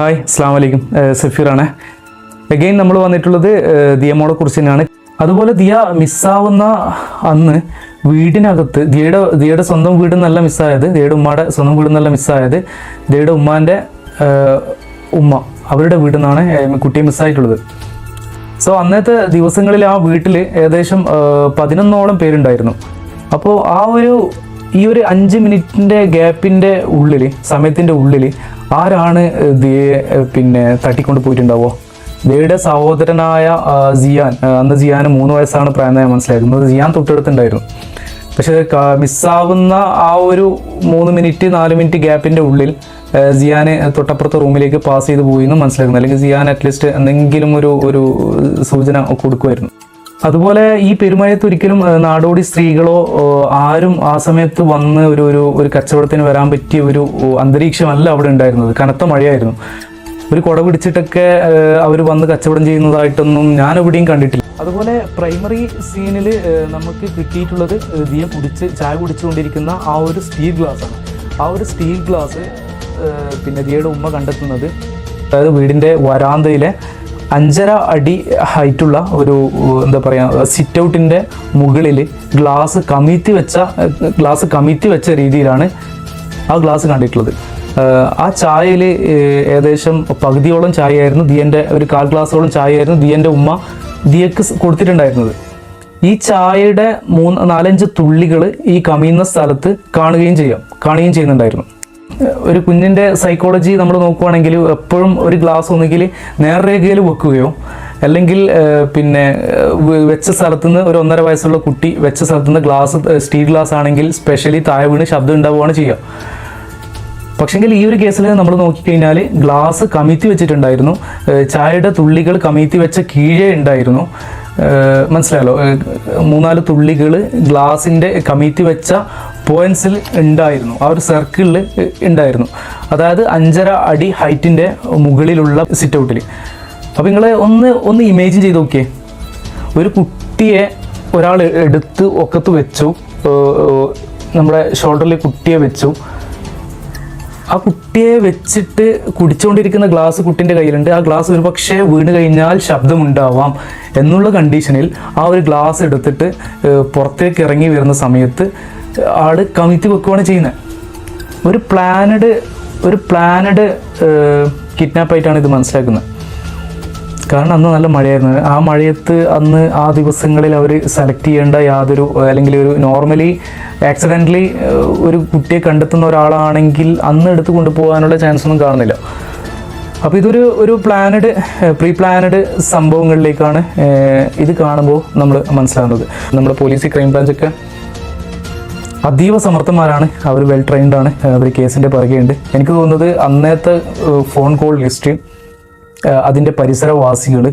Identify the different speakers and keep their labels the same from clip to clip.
Speaker 1: Hi അസ്സാം വലൈക്കും സഫീറാണ്. Again നമ്മൾ വന്നിട്ടുള്ളത് ദിയ ദിയമോളെ കുറിച്ച് തന്നെയാണ്. അതുപോലെ ദിയ മിസ്സാവുന്ന അന്ന് വീടിനകത്ത് ദിയയുടെ ദിയയുടെ സ്വന്തം വീട് നല്ല മിസ്സായത് ദിയയുടെ ഉമ്മയുടെ സ്വന്തം വീട് നല്ല മിസ്സായത് ദിയയുടെ ഉമ്മാന്റെ ഉമ്മ. അവരുടെ വീട്ടിൽ നിന്നാണ് കുട്ടിയെ മിസ്സായിട്ടുള്ളത്. സോ അന്നത്തെ ദിവസങ്ങളിൽ ആ വീട്ടിൽ ഏകദേശം പതിനൊന്നോളം പേരുണ്ടായിരുന്നു. അപ്പോൾ ആ ഒരു ഈ ഒരു അഞ്ച് മിനിറ്റിന്റെ ഗ്യാപ്പിന്റെ ഉള്ളിൽ സമയത്തിന്റെ ഉള്ളിൽ ആരാണ് ദിയെ പിന്നെ തട്ടിക്കൊണ്ട് പോയിട്ടുണ്ടാവോ? ദിയുടെ സഹോദരനായ സിയാൻ അന്ന് സിയാന് മൂന്ന് വയസ്സാണ് പ്രായമായി മനസ്സിലാക്കുന്നത്. സിയാൻ തൊട്ടടുത്തുണ്ടായിരുന്നു. പക്ഷെ മിസ്സാവുന്ന ആ ഒരു മൂന്ന് മിനിറ്റ് നാല് മിനിറ്റ് ഗ്യാപ്പിന്റെ ഉള്ളിൽ സിയാന് തൊട്ടപ്പുറത്തെ റൂമിലേക്ക് പാസ് ചെയ്ത് പോയി എന്ന് മനസ്സിലാക്കുന്നു. അല്ലെങ്കിൽ സിയാൻ അറ്റ്ലീസ്റ്റ് എന്തെങ്കിലും ഒരു ഒരു സൂചന കൊടുക്കുമായിരുന്നു. അതുപോലെ ഈ പെരുമഴയത്ത് ഒരിക്കലും നാടോടി സ്ത്രീകളോ ആരും ആ സമയത്ത് വന്ന് ഒരു ഒരു ഒരു കച്ചവടത്തിന് വരാൻ പറ്റിയ ഒരു അന്തരീക്ഷമല്ല അവിടെ ഉണ്ടായിരുന്നത്. കനത്ത മഴയായിരുന്നു. ഒരു കുട പിടിച്ചിട്ടൊക്കെ അവർ വന്ന് കച്ചവടം ചെയ്യുന്നതായിട്ടൊന്നും ഞാൻ എവിടെയും കണ്ടിട്ടില്ല. അതുപോലെ പ്രൈമറി സീനിൽ നമുക്ക് കിട്ടിയിട്ടുള്ളത് ദിയ കുടിച്ച് ചായ കുടിച്ചുകൊണ്ടിരിക്കുന്ന ആ ഒരു സ്റ്റീൽ ഗ്ലാസ് ആണ് ആ ഒരു സ്റ്റീൽ ഗ്ലാസ് പിന്നെ ദിയയുടെ ഉമ്മ കണ്ടെത്തുന്നത്. അതായത് വീടിന്റെ വരാന്തയിലെ അഞ്ചര അടി ഹൈറ്റുള്ള ഒരു എന്താ പറയുക സിറ്റ് ഔട്ടിന്റെ മുകളിൽ ഗ്ലാസ് കമിഴ്ത്തി വെച്ച ഗ്ലാസ് കമിഴ്ത്തി വെച്ച രീതിയിലാണ് ആ ഗ്ലാസ് കണ്ടിട്ടുള്ളത്. ആ ചായയിൽ ഏകദേശം പകുതിയോളം ചായയായിരുന്നു. ദിയന്റെ ഒരു കാൽ ഗ്ലാസോളം ചായയായിരുന്നു ദിയന്റെ ഉമ്മ ദിയക്ക് കൊടുത്തിട്ടുണ്ടായിരുന്നത്. ഈ ചായയുടെ മൂന്ന് നാലഞ്ച് തുള്ളികൾ ഈ കമിയുന്ന സ്ഥലത്ത് കാണുകയും ചെയ്യാം. കാണുകയും ചെയ്യുന്നുണ്ടായിരുന്നു. ഒരു കുഞ്ഞിന്റെ സൈക്കോളജി നമ്മൾ നോക്കുവാണെങ്കിൽ എപ്പോഴും ഒരു ഗ്ലാസ് ഒന്നുകിൽ നേർരേഖയിൽ വെക്കുകയോ അല്ലെങ്കിൽ പിന്നെ വെച്ച സ്ഥലത്ത് നിന്ന് ഒരു ഒന്നര വയസ്സുള്ള കുട്ടി വെച്ച സ്ഥലത്ത് നിന്ന് ഗ്ലാസ് സ്റ്റീൽ ഗ്ലാസ് ആണെങ്കിൽ സ്പെഷ്യലി താഴെ വീണ് ശബ്ദം ഉണ്ടാവുകയാണ് ചെയ്യുക. പക്ഷെങ്കിൽ ഈ ഒരു കേസിൽ നമ്മൾ നോക്കിക്കഴിഞ്ഞാൽ ഗ്ലാസ് കമിഴ്ത്തി വെച്ചിട്ടുണ്ടായിരുന്നു. ചായയുടെ തുള്ളികൾ കമിഴ്ത്തി വെച്ച കീഴേ ഉണ്ടായിരുന്നു. മനസ്സിലായല്ലോ? മൂന്നാൽ തുള്ളികൾ ഗ്ലാസിന്റെ കമിഴ്ത്തി വെച്ച പോയിന്റ്സിൽ ഉണ്ടായിരുന്നു. ആ ഒരു സർക്കിളിൽ ഉണ്ടായിരുന്നു. അതായത് അഞ്ചര അടി ഹൈറ്റിന്റെ മുകളിലുള്ള സിറ്റ് ഔട്ടിൽ അപ്പോൾ നിങ്ങൾ ഒന്ന് ഒന്ന് ഇമേജിൻ ചെയ്ത് നോക്കിയേ. ഒരു കുട്ടിയെ ഒരാൾ എടുത്ത് ഒക്കത്ത് വെച്ചു. നമ്മുടെ ഷോൾഡറിൽ കുട്ടിയെ വെച്ചു. ആ കുട്ടിയെ വെച്ചിട്ട് കുടിച്ചുകൊണ്ടിരിക്കുന്ന ഗ്ലാസ് കുട്ടിന്റെ കയ്യിലുണ്ട്. ആ ഗ്ലാസ് ഒരു പക്ഷേ വീണ് കഴിഞ്ഞാൽ ശബ്ദമുണ്ടാവാം എന്നുള്ള കണ്ടീഷനിൽ ആ ഒരു ഗ്ലാസ് എടുത്തിട്ട് പുറത്തേക്ക് ഇറങ്ങി വരുന്ന സമയത്ത് ആൾ കമിഴ്ത്തി വെക്കുകയാണ് ചെയ്യുന്നത് ഒരു പ്ലാനഡ് ഒരു പ്ലാനഡ് കിഡ്നാപ്പായിട്ടാണ് ഇത് മനസ്സിലാക്കുന്നത്. കാരണം അന്ന് നല്ല മഴയായിരുന്നു. ആ മഴയത്ത് അന്ന് ആ ദിവസങ്ങളിൽ അവർ സെലക്ട് ചെയ്യേണ്ട യാതൊരു അല്ലെങ്കിൽ ഒരു നോർമലി ആക്സിഡന്റലി ഒരു കുട്ടിയെ കണ്ടെത്തുന്ന ഒരാളാണെങ്കിൽ അന്ന് എടുത്ത് കൊണ്ടുപോകാനുള്ള ചാൻസ് ഒന്നും കാണുന്നില്ല. അപ്പോൾ ഇതൊരു ഒരു പ്ലാനഡ് പ്രീ പ്ലാനഡ് സംഭവങ്ങളിലേക്കാണ് ഇത് കാണുമ്പോൾ നമ്മൾ മനസ്സിലാകുന്നത് നമ്മുടെ പോലീസ് ക്രൈം ബ്രാഞ്ചൊക്കെ അതീവ സമർത്ഥന്മാരാണ്. അവർ വെൽ ട്രെയിൻഡ് ആണ്. അവർ കേസിന്റെ പുറകെയുണ്ട്. എനിക്ക് തോന്നുന്നത് അന്നത്തെ ഫോൺ കോൾ ലിസ്റ്റ് അതിന്റെ പരിസരവാസികൾ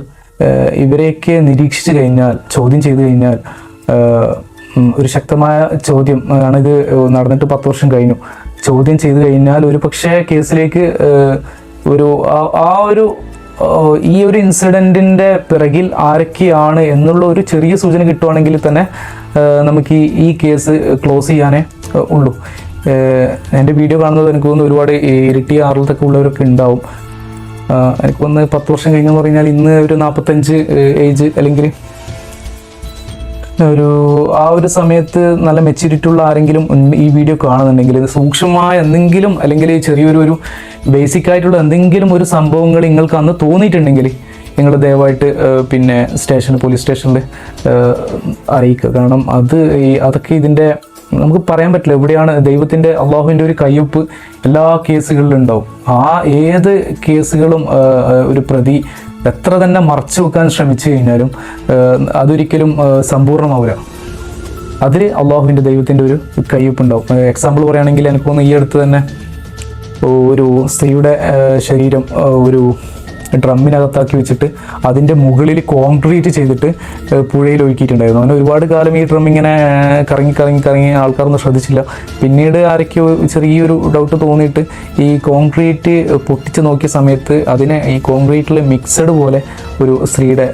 Speaker 1: ഇവരെയൊക്കെ നിരീക്ഷിച്ചു കഴിഞ്ഞാൽ ചോദ്യം ചെയ്തു കഴിഞ്ഞാൽ ഒരു ശക്തമായ ചോദ്യം ആണ് ഇത് നടന്നിട്ട് പത്ത് വർഷം കഴിഞ്ഞു. ചോദ്യം ചെയ്തു കഴിഞ്ഞാൽ ഒരു പക്ഷേ കേസിലേക്ക് ഒരു ആ- ഒരു ഈ ഒരു ഇൻസിഡന്റിന്റെ പിറകിൽ ആരൊക്കെയാണ് എന്നുള്ള ഒരു ചെറിയ സൂചന കിട്ടുവാണെങ്കിൽ തന്നെ നമുക്ക് ഈ കേസ് ക്ലോസ് ചെയ്യാനേ ഉള്ളൂ. എന്റെ വീഡിയോ കാണുന്നത് എനിക്ക് തോന്നുന്നു ഒരുപാട് ഇരട്ടി ആറിലത്തൊക്കെ ഉള്ളവരൊക്കെ ഉണ്ടാവും. എനിക്ക് വന്ന് പത്ത് വർഷം കഴിഞ്ഞെന്ന് പറഞ്ഞാൽ ഇന്ന് ഒരു നാൽപ്പത്തഞ്ച് ഏജ് അല്ലെങ്കിൽ ഒരു ആ ഒരു സമയത്ത് നല്ല മെച്യൂരിറ്റി ഉള്ള ആരെങ്കിലും ഈ വീഡിയോ കാണുന്നുണ്ടെങ്കിൽ സൂക്ഷ്മമായ എന്തെങ്കിലും അല്ലെങ്കിൽ ചെറിയൊരു ഒരു ബേസിക് ആയിട്ടുള്ള എന്തെങ്കിലും ഒരു സംഭവങ്ങൾ നിങ്ങൾക്ക് അന്ന് തോന്നിയിട്ടുണ്ടെങ്കിൽ നിങ്ങൾ ദയവായിട്ട് പിന്നെ സ്റ്റേഷൻ പോലീസ് സ്റ്റേഷനിൽ അറിയിക്കുക. കാരണം അത് ഈ അതൊക്കെ ഇതിന്റെ നമുക്ക് പറയാൻ പറ്റില്ല. എവിടെയാണ് ദൈവത്തിന്റെ അള്ളാഹുവിന്റെ ഒരു കയ്യൊപ്പ് എല്ലാ കേസുകളിലും ഉണ്ടാവും ആ ഏത് കേസുകളും ഒരു പ്രതി എത്ര തന്നെ മറച്ചു വെക്കാൻ ശ്രമിച്ചു കഴിഞ്ഞാലും അതൊരിക്കലും സമ്പൂർണമാവില്ല അതിൽ അള്ളാഹുവിന്റെ ദൈവത്തിന്റെ ഒരു കയ്യൊപ്പ് ഉണ്ടാവും എക്സാമ്പിൾ പറയുകയാണെങ്കിൽ എനിക്ക് തോന്നുന്നു ഈ അടുത്ത് തന്നെ ഒരു സ്ത്രീയുടെ ശരീരം ഒരു ഡ്രമ്മിനകത്താക്കി വെച്ചിട്ട് അതിന്റെ മുകളിൽ കോൺക്രീറ്റ് ചെയ്തിട്ട് പുഴയിൽ ഒഴുക്കിയിട്ടുണ്ടായിരുന്നു. അങ്ങനെ ഒരുപാട് കാലം ഈ ഡ്രം ഇങ്ങനെ കറങ്ങി കറങ്ങി കറങ്ങി ആൾക്കാരൊന്നും ശ്രദ്ധിച്ചില്ല. പിന്നീട് ആരൊക്കെയോ ചെറിയൊരു ഡൗട്ട് തോന്നിയിട്ട് ഈ കോൺക്രീറ്റ് പൊട്ടിച്ച് നോക്കിയ സമയത്ത് അതിനെ ഈ കോൺക്രീറ്റിൽ മിക്സഡ് പോലെ ഒരു സ്ത്രീയുടെ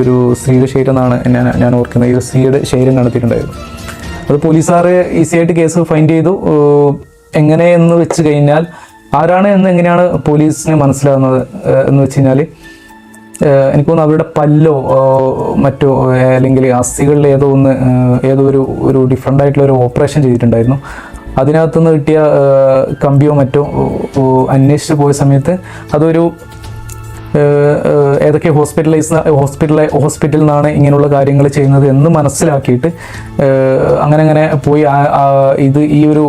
Speaker 1: ഒരു സ്ത്രീയുടെ ശരീരം എന്നാണ് ഞാൻ ഞാൻ ഓർക്കുന്നത്. ഈ സ്ത്രീയുടെ ശരീരം കണ്ടെത്തിയിട്ടുണ്ടായിരുന്നു. അത് പോലീസുകാർ ഈസിയായിട്ട് കേസ് ഫൈൻഡ് ചെയ്തു. എങ്ങനെയെന്ന് വെച്ച് കഴിഞ്ഞാൽ ആരാണ് എന്ന് എങ്ങനെയാണ് പോലീസിന് മനസ്സിലാകുന്നത് എന്ന് വെച്ച് കഴിഞ്ഞാൽ എനിക്ക് തോന്നുന്നു അവരുടെ പല്ലോ മറ്റോ അല്ലെങ്കിൽ അസ്ഥികളിൽ ഏതോ ഒന്ന് ഏതോ ഒരു ഒരു ഡിഫറെന്റ് ആയിട്ടുള്ള ഒരു ഓപ്പറേഷൻ ചെയ്തിട്ടുണ്ടായിരുന്നു. അതിനകത്തുനിന്ന് കിട്ടിയ കമ്പിയോ മറ്റോ അന്വേഷിച്ച് പോയ സമയത്ത് അതൊരു ഏതൊക്കെ ഹോസ്പിറ്റലൈസ് ഹോസ്പിറ്റല ഹോസ്പിറ്റലിൽ നിന്നാണ് ഇങ്ങനെയുള്ള കാര്യങ്ങൾ ചെയ്യുന്നത് എന്ന് മനസ്സിലാക്കിയിട്ട് അങ്ങനെ അങ്ങനെ പോയി ഇത് ഈ ഒരു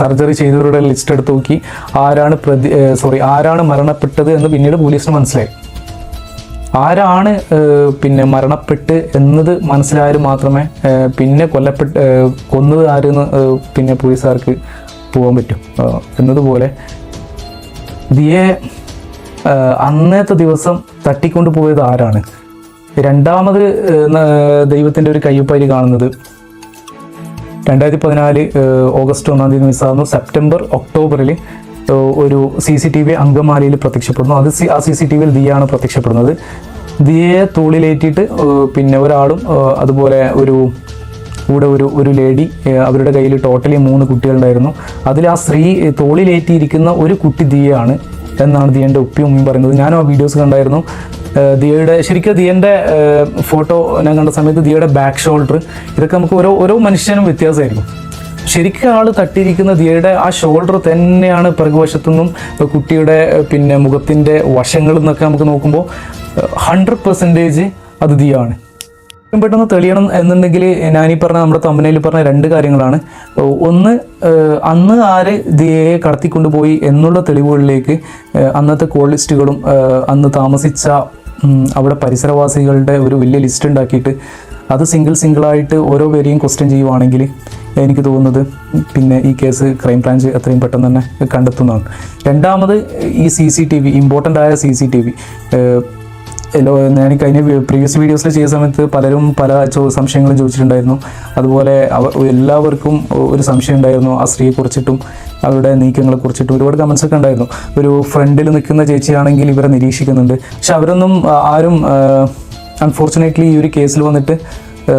Speaker 1: സർജറി ചെയ്തവരുടെ ലിസ്റ്റ് എടുത്ത് നോക്കി. ആരാണ് പ്രതി സോറി ആരാണ് മരണപ്പെട്ടത് എന്ന് പിന്നീട് പോലീസിന് മനസ്സിലായി. ആരാണ് പിന്നെ മരണപ്പെട്ട് എന്നത് മനസ്സിലായാലും മാത്രമേ പിന്നെ കൊല്ലപ്പെട്ട് കൊന്നത് ആരെന്ന് പിന്നെ പോലീസുകാർക്ക് പോകാൻ പറ്റും. എന്നതുപോലെ ദിയെ അന്നത്തെ ദിവസം തട്ടിക്കൊണ്ട് പോയത് ആരാണ്? രണ്ടാമത് ദൈവത്തിന്റെ ഒരു കയ്യൊപ്പായി കാണുന്നത് രണ്ടായിരത്തി പതിനാല് ഓഗസ്റ്റ് ഒന്നാം തീയതി മിസ്സാകുന്നു സെപ്റ്റംബർ ഒക്ടോബറിൽ ഒരു സി സി ടി വി അങ്കമാലിയിൽ പ്രത്യക്ഷപ്പെടുന്നു. അത് ആ സി സി ടി വിയിൽ ദിയാണ് പ്രത്യക്ഷപ്പെടുന്നത്. ദിയെ തൂളിലേറ്റിയിട്ട് പിന്നെ ഒരാളും അതുപോലെ ഒരു കൂടെ ഒരു ഒരു ലേഡി അവരുടെ കയ്യിൽ ടോട്ടലി മൂന്ന് കുട്ടികളുണ്ടായിരുന്നു. അതിൽ ആ സ്ത്രീ തോളിലേറ്റിയിരിക്കുന്ന ഒരു കുട്ടി ദിയയാണ് എന്നാണ് ദിയന്റെ ഉപ്പിയും ഉമ്മയും പറയുന്നത്. ഞാനും ആ വീഡിയോസ് കണ്ടായിരുന്നു. ദിയയുടെ ശരിക്കും ദിയന്റെ ഫോട്ടോ ഞാൻ കണ്ട സമയത്ത് ദിയയുടെ ബാക്ക് ഷോൾഡർ ഇതൊക്കെ നമുക്ക് ഓരോ ഓരോ മനുഷ്യനും വ്യത്യാസമായിരിക്കും. ശരിക്കും ആൾ തട്ടിയിരിക്കുന്ന ദിയയുടെ ആ ഷോൾഡർ തന്നെയാണ് പിറകുവശത്തു നിന്നും കുട്ടിയുടെ പിന്നെ മുഖത്തിന്റെ വശങ്ങളിൽ നിന്നൊക്കെ നമുക്ക് നോക്കുമ്പോൾ ഹൺഡ്രഡ് പെർസെന്റേജ് അത് ദിയാണ്. പെട്ടെന്ന് തെളിയണം എന്നുണ്ടെങ്കിൽ ഞാനീ പറഞ്ഞ നമ്മുടെ തമ്പനയിൽ പറഞ്ഞ രണ്ട് കാര്യങ്ങളാണ്. ഒന്ന് അന്ന് ആര് ദിയയെ കടത്തിക്കൊണ്ടുപോയി എന്നുള്ള തെളിവുകളിലേക്ക് അന്നത്തെ കോൾ ലിസ്റ്റുകളും അന്ന് താമസിച്ച അവിടെ പരിസരവാസികളുടെ ഒരു വലിയ ലിസ്റ്റ് ഉണ്ടാക്കിയിട്ട് അത് സിംഗിൾ സിംഗിളായിട്ട് ഓരോ പേരെയും ക്വസ്റ്റ്യൻ ചെയ്യുവാണെങ്കിൽ എനിക്ക് തോന്നുന്നത് പിന്നെ ഈ കേസ് ക്രൈം ബ്രാഞ്ച് എത്രയും പെട്ടെന്ന് തന്നെ കണ്ടെത്തുന്നതാണ്. രണ്ടാമത് ഈ C C T V important ആയ സി സി ടി വി ഞാൻ കഴിഞ്ഞ പ്രീവിയസ് വീഡിയോസിൽ ചെയ്ത സമയത്ത് പലരും പല സംശയങ്ങളും ചോദിച്ചിട്ടുണ്ടായിരുന്നു. അതുപോലെ എല്ലാവർക്കും ഒരു സംശയം ഉണ്ടായിരുന്നു. ആ സ്ത്രീയെ കുറിച്ചിട്ടും അവരുടെ നീക്കങ്ങളെ കുറിച്ചിട്ടും ഒരുപാട് കമൻസ് ഒക്കെ ഉണ്ടായിരുന്നു. ഒരു ഫ്രണ്ടിൽ നിൽക്കുന്ന ചേച്ചിയാണെങ്കിൽ ഇവരെ നിരീക്ഷിക്കുന്നുണ്ട്. പക്ഷെ അവരൊന്നും ആരും അൺഫോർച്ചുനേറ്റ്ലി ഈ ഒരു കേസിൽ വന്നിട്ട്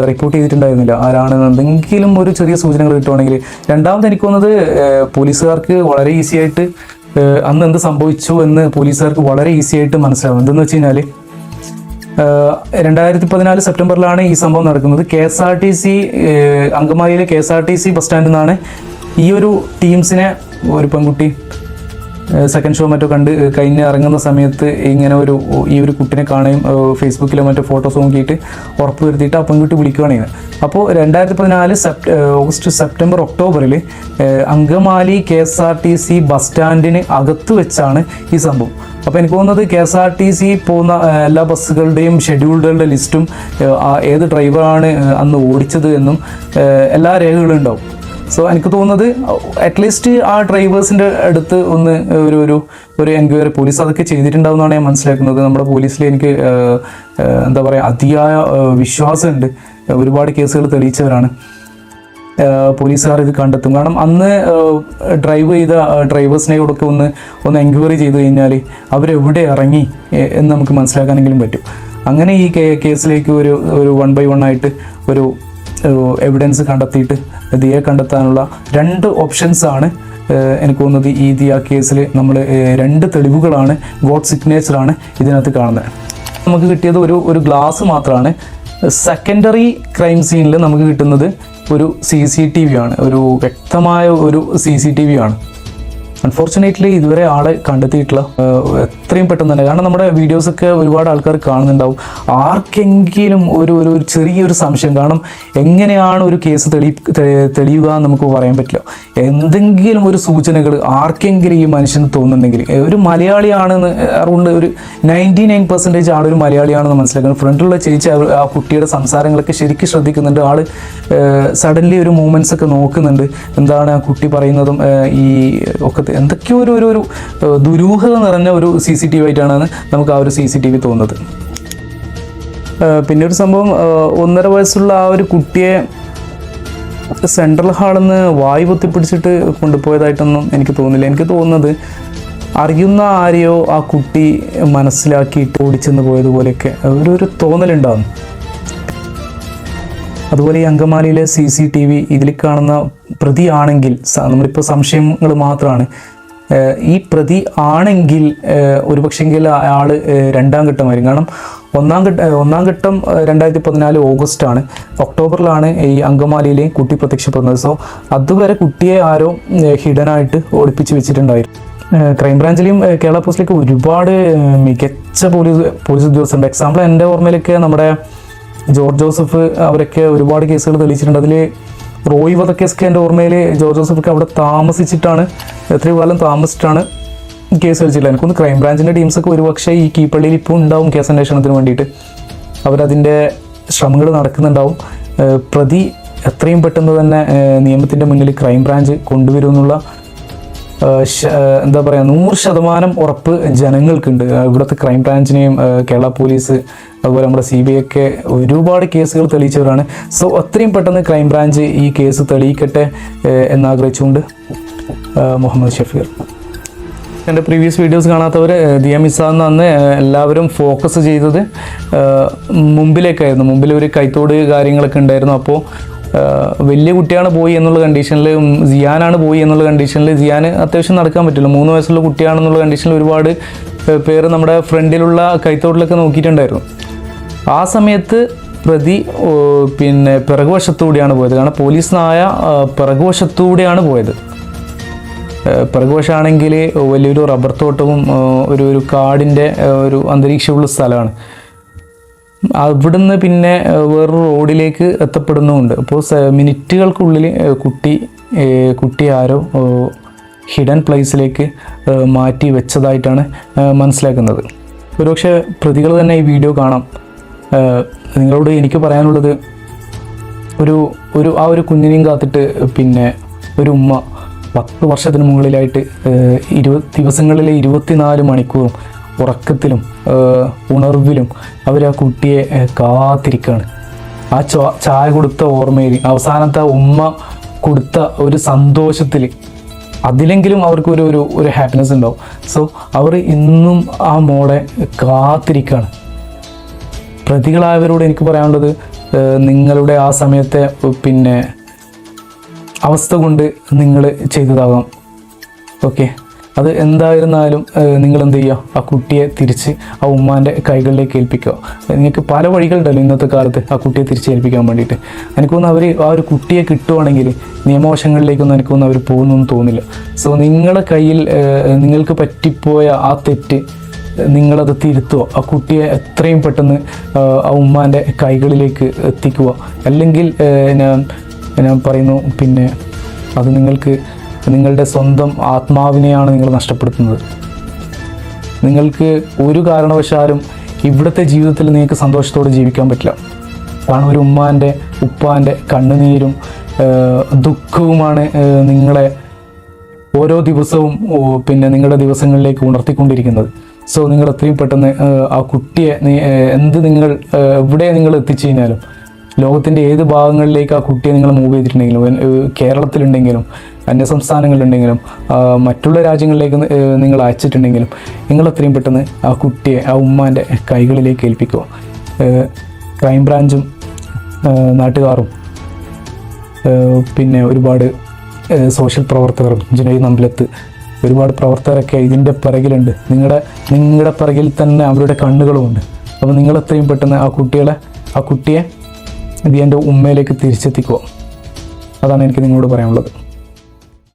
Speaker 1: റിപ്പോർട്ട് ചെയ്തിട്ടുണ്ടായിരുന്നില്ല. ആരാണെന്ന് എന്തെങ്കിലും ഒരു ചെറിയ സൂചനകൾ കിട്ടുവാണെങ്കിൽ. രണ്ടാമത് എനിക്ക് തോന്നുന്നത് പോലീസുകാർക്ക് വളരെ ഈസി ആയിട്ട് അന്ന് എന്ത് സംഭവിച്ചു എന്ന് പോലീസുകാർക്ക് വളരെ ഈസി ആയിട്ട് മനസ്സിലാവും. എന്തെന്ന് വെച്ച് കഴിഞ്ഞാൽ രണ്ടായിരത്തി പതിനാല് സെപ്റ്റംബറിലാണ് ഈ സംഭവം നടക്കുന്നത്. K S R T C അങ്കമാലിയിലെ K S R T C bus സ്റ്റാൻഡിൽ നിന്നാണ് ഈ ഒരു ടീംസിനെ ഒരു പെൺകുട്ടി സെക്കൻഡ് ഷോ മറ്റോ കണ്ട് കഴിഞ്ഞ് ഇറങ്ങുന്ന സമയത്ത് ഇങ്ങനെ ഒരു ഈ ഒരു കുട്ടിനെ കാണുകയും ഫേസ്ബുക്കിലോ മറ്റോ ഫോട്ടോസ് നോക്കിയിട്ട് ഉറപ്പ് വരുത്തിയിട്ട് ആ പെൺകുട്ടി വിളിക്കുകയാണ് അപ്പോൾ രണ്ടായിരത്തി പതിനാല് സെപ്റ്റ് ഓഗസ്റ്റ് സെപ്റ്റംബർ ഒക്ടോബറിൽ Angamaly K S R T C bus സ്റ്റാൻഡിന് അകത്ത് വെച്ചാണ് ഈ സംഭവം. അപ്പോൾ എനിക്ക് തോന്നുന്നത് K S R T C പോകുന്ന എല്ലാ ബസ്സുകളുടെയും ഷെഡ്യൂളുകളുടെ ലിസ്റ്റും ഏത് ഡ്രൈവറാണ് അന്ന് ഓടിച്ചത് എന്നും എല്ലാ രേഖകളും ഉണ്ടാവും. സോ എനിക്ക് തോന്നുന്നത് അറ്റ്ലീസ്റ്റ് ആ ഡ്രൈവേഴ്സിന്റെ അടുത്ത് ഒന്ന് ഒരു ഒരു ഒരു എൻക്വയറി പോലീസ് അതൊക്കെ ചെയ്തിട്ടുണ്ടാവുമെന്നാണ് ഞാൻ മനസ്സിലാക്കുന്നത്. നമ്മുടെ പോലീസിൽ എനിക്ക് ഏഹ്, എന്താ പറയുക അതിയായ വിശ്വാസമുണ്ട്. ഒരുപാട് കേസുകൾ തെളിയിച്ചവരാണ്. പോലീസുകാർ ഇത് കണ്ടെത്തും. കാരണം അന്ന് ഡ്രൈവ് ചെയ്ത ഡ്രൈവേഴ്സിനെയോടൊക്കെ ഒന്ന് ഒന്ന് എൻക്വയറി ചെയ്ത് കഴിഞ്ഞാൽ അവരെവിടെ ഇറങ്ങി എന്ന് നമുക്ക് മനസ്സിലാക്കാനെങ്കിലും പറ്റും. അങ്ങനെ ഈ കേസിലേക്ക് ഒരു ഒരു വൺ ബൈ വൺ ആയിട്ട് ഒരു എവിഡൻസ് കണ്ടെത്തിയിട്ട് ദിയെ കണ്ടെത്താനുള്ള രണ്ട് ഓപ്ഷൻസ് ആണ് എനിക്ക് തോന്നുന്നത് ഈ ദിയ കേസിൽ നമ്മൾ രണ്ട് തെളിവുകളാണ് ഗോഡ് സിഗ്നേച്ചറാണ് ഇതിനകത്ത് കാണുന്നത്. നമുക്ക് കിട്ടിയത് ഒരു ഒരു ഗ്ലാസ് മാത്രമാണ് സെക്കൻഡറി ക്രൈം സീനിൽ നമുക്ക് കിട്ടുന്നത് ഒരു സി സി ടി വി ആണ് ഒരു വ്യക്തമായ ഒരു സി സി ടി വി ആണ്. അൺഫോർച്ചുനേറ്റ്ലി ഇതുവരെ ആളെ കണ്ടെത്തിയിട്ടില്ല. ഏഹ് എത്രയും പെട്ടെന്ന് തന്നെ. കാരണം നമ്മുടെ വീഡിയോസൊക്കെ ഒരുപാട് ആൾക്കാർ കാണുന്നുണ്ടാവും. ആർക്കെങ്കിലും ഒരു ഒരു ചെറിയൊരു സംശയം കാരണം എങ്ങനെയാണ് ഒരു കേസ് തെളി തെളിയുക എന്ന് നമുക്ക് പറയാൻ പറ്റില്ല. എന്തെങ്കിലും ഒരു സൂചനകൾ ആർക്കെങ്കിലും ഈ മനുഷ്യന് തോന്നുന്നുണ്ടെങ്കിൽ ഒരു മലയാളിയാണെന്ന് അറൗണ്ട് ഒരു നയന്റി നയൻ പെർസെന്റേജ് ആളൊരു മലയാളിയാണെന്ന് മനസ്സിലാക്കുന്നത് ഫ്രണ്ടിലുള്ള ചേച്ചി ആ കുട്ടിയുടെ സംസാരങ്ങളൊക്കെ ശരിക്കും ശ്രദ്ധിക്കുന്നുണ്ട്. ആൾ സഡൻലി ഒരു മൂമെന്റ്സ് ഒക്കെ നോക്കുന്നുണ്ട്. എന്താണ് ആ കുട്ടി പറയുന്നതും ഈ ഒക്കെ എന്തൊക്കെയോ ഒരു ഒരു ദുരൂഹത നിറഞ്ഞ ഒരു സി സി ടി വി ആയിട്ടാണ് നമുക്ക് ആ ഒരു സി സി ടി വി തോന്നുന്നത് പിന്നെ ഒരു സംഭവം ഒന്നര വയസ്സുള്ള ആ ഒരു കുട്ടിയെ സെൻട്രൽ ഹാളിൽ നിന്ന് വായു പൊത്തിപ്പിടിച്ചിട്ട് കൊണ്ടുപോയതായിട്ടൊന്നും എനിക്ക് തോന്നില്ല എനിക്ക് തോന്നുന്നത് അറിയുന്ന ആരെയോ ആ കുട്ടി മനസ്സിലാക്കിയിട്ട് ഓടിച്ചെന്ന് പോയതുപോലെയൊക്കെ ഒരു ഒരു തോന്നലുണ്ടാകും. അതുപോലെ ഈ അങ്കമാലിയിലെ സി സി ടി വി ഇതിൽ കാണുന്ന പ്രതിയാണെങ്കിൽ നമ്മളിപ്പോൾ സംശയങ്ങൾ മാത്രമാണ് ഈ പ്രതി ആണെങ്കിൽ ഒരു പക്ഷെങ്കിൽ അയാൾ രണ്ടാം ഘട്ടമായിരിക്കും. കാരണം ഒന്നാം ഘട്ട ഒന്നാം ഘട്ടം രണ്ടായിരത്തി പതിനാല് ഓഗസ്റ്റ് ആണ് ഒക്ടോബറിലാണ് ഈ അങ്കമാലിയിലെ കുട്ടി പ്രത്യക്ഷപ്പെടുന്നത്. സോ അതുവരെ കുട്ടിയെ ആരോ ഹിഡനായിട്ട് ഒളിപ്പിച്ച് വെച്ചിട്ടുണ്ടായിരുന്നു. ക്രൈംബ്രാഞ്ചിലെയും കേരള പോസ്റ്റിലേക്ക് ഒരുപാട് മികച്ച പോലീസ് പോലീസ് ഉദ്യോഗസ്ഥരുണ്ട്. എക്സാമ്പിൾ എന്റെ ഓർമ്മയിലൊക്കെ നമ്മുടെ ജോർജ് ജോസഫ് അവരൊക്കെ ഒരുപാട് കേസുകൾ തെളിയിച്ചിട്ടുണ്ട്. അതിൽ റോയ് വധക്കേസൊക്കെ എന്റെ ഓർമ്മയിൽ ജോർജ് അവിടെ താമസിച്ചിട്ടാണ് എത്രയോ കാലം താമസിച്ചിട്ടാണ് കേസ് കളിച്ചില്ല എനിക്കൊന്ന് ക്രൈംബ്രാഞ്ചിന്റെ ടീംസൊക്കെ ഒരുപക്ഷെ ഈ കീപ്പള്ളിയിൽ ഇപ്പോൾ ഉണ്ടാവും കേസ് അന്വേഷണത്തിന് വേണ്ടിയിട്ട്. അവരതിന്റെ ശ്രമങ്ങൾ നടക്കുന്നുണ്ടാവും. പ്രതി എത്രയും പെട്ടെന്ന് തന്നെ നിയമത്തിന്റെ മുന്നിൽ ക്രൈംബ്രാഞ്ച് കൊണ്ടുവരുമെന്നുള്ള എന്താ പറയുക നൂറ് ശതമാനം ഉറപ്പ് ജനങ്ങൾക്കുണ്ട്. ഇവിടുത്തെ ക്രൈം ബ്രാഞ്ചിനെയും കേരള പോലീസ് അതുപോലെ നമ്മുടെ സി ബി ഒക്കെ ഒരുപാട് കേസുകൾ തെളിയിച്ചവരാണ്. സോ അത്രയും പെട്ടെന്ന് ക്രൈം ബ്രാഞ്ച് ഈ കേസ് തെളിയിക്കട്ടെ എന്നാഗ്രഹിച്ചുകൊണ്ട് മുഹമ്മദ് ഷഫീർ. എന്റെ പ്രീവിയസ് വീഡിയോസ് കാണാത്തവർ ദിയ മിസ്സാന്ന് അന്ന് എല്ലാവരും ഫോക്കസ് ചെയ്തത് മുമ്പിലേക്കായിരുന്നു. മുമ്പിൽ ഒരു കൈത്തോട് കാര്യങ്ങളൊക്കെ ഉണ്ടായിരുന്നു. അപ്പോൾ വലിയ കുട്ടിയാണ് പോയി എന്നുള്ള കണ്ടീഷനിൽ സിയാനാണ് പോയി എന്നുള്ള കണ്ടീഷനിൽ സിയാന് അത്യാവശ്യം നടക്കാൻ പറ്റില്ല. മൂന്ന് വയസ്സുള്ള കുട്ടിയാണെന്നുള്ള കണ്ടീഷനിൽ ഒരുപാട് പേര് നമ്മുടെ ഫ്രണ്ടിലുള്ള കൈത്തോട്ടിലൊക്കെ നോക്കിയിട്ടുണ്ടായിരുന്നു. ആ സമയത്ത് പ്രതി പിന്നെ പിറകുവശത്തൂടെയാണ് പോയത്. കാരണം പോലീസ് നായ പിറകുവശത്തൂടെയാണ് പോയത്. പിറകുവശാണെങ്കിൽ വലിയൊരു റബ്ബർ തോട്ടവും ഒരു ഒരു കാടിന്റെ ഒരു അന്തരീക്ഷമുള്ള സ്ഥലമാണ്. അവിടുന്ന് പിന്നെ വേറൊരു റോഡിലേക്ക് എത്തപ്പെടുന്നുമുണ്ട്. അപ്പോൾ മിനിറ്റുകൾക്കുള്ളിൽ കുട്ടി കുട്ടി ആരോ ഹിഡൻ പ്ലേസിലേക്ക് മാറ്റി വെച്ചതായിട്ടാണ് മനസ്സിലാക്കുന്നത്. ഒരുപക്ഷെ പ്രതികൾ തന്നെ ഈ വീഡിയോ കാണാം. നിങ്ങളോട് എനിക്ക് പറയാനുള്ളത് ഒരു ഒരു ആ ഒരു കുഞ്ഞിനെയും കാത്തിട്ട് പിന്നെ ഒരു ഉമ്മ പത്ത് വർഷത്തിന് മുകളിലായിട്ട് ഇരുപത് ദിവസങ്ങളിലെ ഇരുപത്തിനാല് മണിക്കൂറും ഉറക്കത്തിലും ഉണർവിലും അവർ ആ കുട്ടിയെ കാത്തിരിക്കുകയാണ് ആ ചായ കൊടുത്ത ഓർമ്മയിൽ അവസാനത്തെ ഉമ്മ കൊടുത്ത ഒരു സന്തോഷത്തിൽ അതിലെങ്കിലും അവർക്ക് ഒരു ഒരു ഒരു ഹാപ്പിനെസ് ഉണ്ടാവും. സോ അവർ ഇന്നും ആ മോളെ കാത്തിരിക്കുകയാണ് പ്രതികളായവരോട് എനിക്ക് പറയാനുള്ളത് നിങ്ങളുടെ ആ സമയത്തെ പിന്നെ അവസ്ഥ കൊണ്ട് നിങ്ങൾ ചെയ്തതാകാം. ഓക്കെ അത് എന്തായിരുന്നാലും നിങ്ങൾ എന്ത് ചെയ്യുക ആ കുട്ടിയെ തിരിച്ച് ആ ഉമ്മാന്റെ കൈകളിലേക്ക് ഏൽപ്പിക്കുക. നിങ്ങൾക്ക് പല വഴികളുണ്ടല്ലോ ഇന്നത്തെ കാലത്ത് ആ കുട്ടിയെ തിരിച്ച് ഏൽപ്പിക്കാൻ വേണ്ടിയിട്ട്. എനിക്കൊന്ന് അവർ ആ ഒരു കുട്ടിയെ കിട്ടുവാണെങ്കിൽ നിയമവശങ്ങളിലേക്കൊന്നും എനിക്കൊന്നും അവർ പോകുന്നൊന്നും തോന്നില്ല. സോ നിങ്ങളുടെ കയ്യിൽ നിങ്ങൾക്ക് പറ്റിപ്പോയ ആ തെറ്റ് നിങ്ങളത് തിരുത്തുക. ആ കുട്ടിയെ എത്രയും പെട്ടെന്ന് ആ, ഉമ്മാന്റെ കൈകളിലേക്ക് എത്തിക്കുക. അല്ലെങ്കിൽ ഞാൻ ഞാൻ പറയുന്നു പിന്നെ അത് നിങ്ങൾക്ക് നിങ്ങളുടെ സ്വന്തം ആത്മാവിനെയാണ് നിങ്ങൾ നഷ്ടപ്പെടുത്തുന്നത്. നിങ്ങൾക്ക് ഒരു കാരണവശാലും ഇവിടുത്തെ ജീവിതത്തിൽ നിങ്ങൾക്ക് സന്തോഷത്തോടെ ജീവിക്കാൻ പറ്റില്ല. കാരണം ഒരു ഉമ്മാന്റെ ഉപ്പാന്റെ കണ്ണുനീരും ദുഃഖവുമാണ് നിങ്ങളെ ഓരോ ദിവസവും പിന്നെ നിങ്ങളുടെ ദിവസങ്ങളിലേക്ക് ഉണർത്തിക്കൊണ്ടിരിക്കുന്നത്. സോ നിങ്ങൾ എത്രയും പെട്ടെന്ന് ആ, കുട്ടിയെ എന്ത് നിങ്ങൾ എവിടെ നിങ്ങൾ എത്തിച്ചു കഴിഞ്ഞാലും ലോകത്തിന്റെ ഏത് ഭാഗങ്ങളിലേക്ക് ആ കുട്ടിയെ നിങ്ങൾ മൂവ് ചെയ്തിട്ടുണ്ടെങ്കിലും കേരളത്തിലുണ്ടെങ്കിലും അന്യ സംസ്ഥാനങ്ങളിലുണ്ടെങ്കിലും ആ, മറ്റുള്ള രാജ്യങ്ങളിലേക്ക് നിങ്ങൾ അയച്ചിട്ടുണ്ടെങ്കിലും നിങ്ങൾ എത്രയും പെട്ടെന്ന് ആ കുട്ടിയെ ആ ഉമ്മാന്റെ കൈകളിലേക്ക് ഏൽപ്പിക്കുക. ക്രൈംബ്രാഞ്ചും ക്രൈം ബ്രാഞ്ചും നാട്ടുകാരും പിന്നെ ഒരുപാട് സോഷ്യൽ പ്രവർത്തകരും ജുനൈദ് നമ്പലത്ത് ഒരുപാട് പ്രവർത്തകരൊക്കെ ഇതിന്റെ പിറകിലുണ്ട്. നിങ്ങളുടെ നിങ്ങളുടെ പിറകിൽ തന്നെ അവരുടെ കണ്ണുകളുമുണ്ട്. അപ്പോൾ നിങ്ങൾ എത്രയും പെട്ടെന്ന് ആ കുട്ടികളെ ആ കുട്ടിയെ ഇത് എന്റെ ഉമ്മയിലേക്ക് തിരിച്ചെത്തിക്കുക അതാണ് എനിക്ക് നിങ്ങളോട് പറയാനുള്ളത്.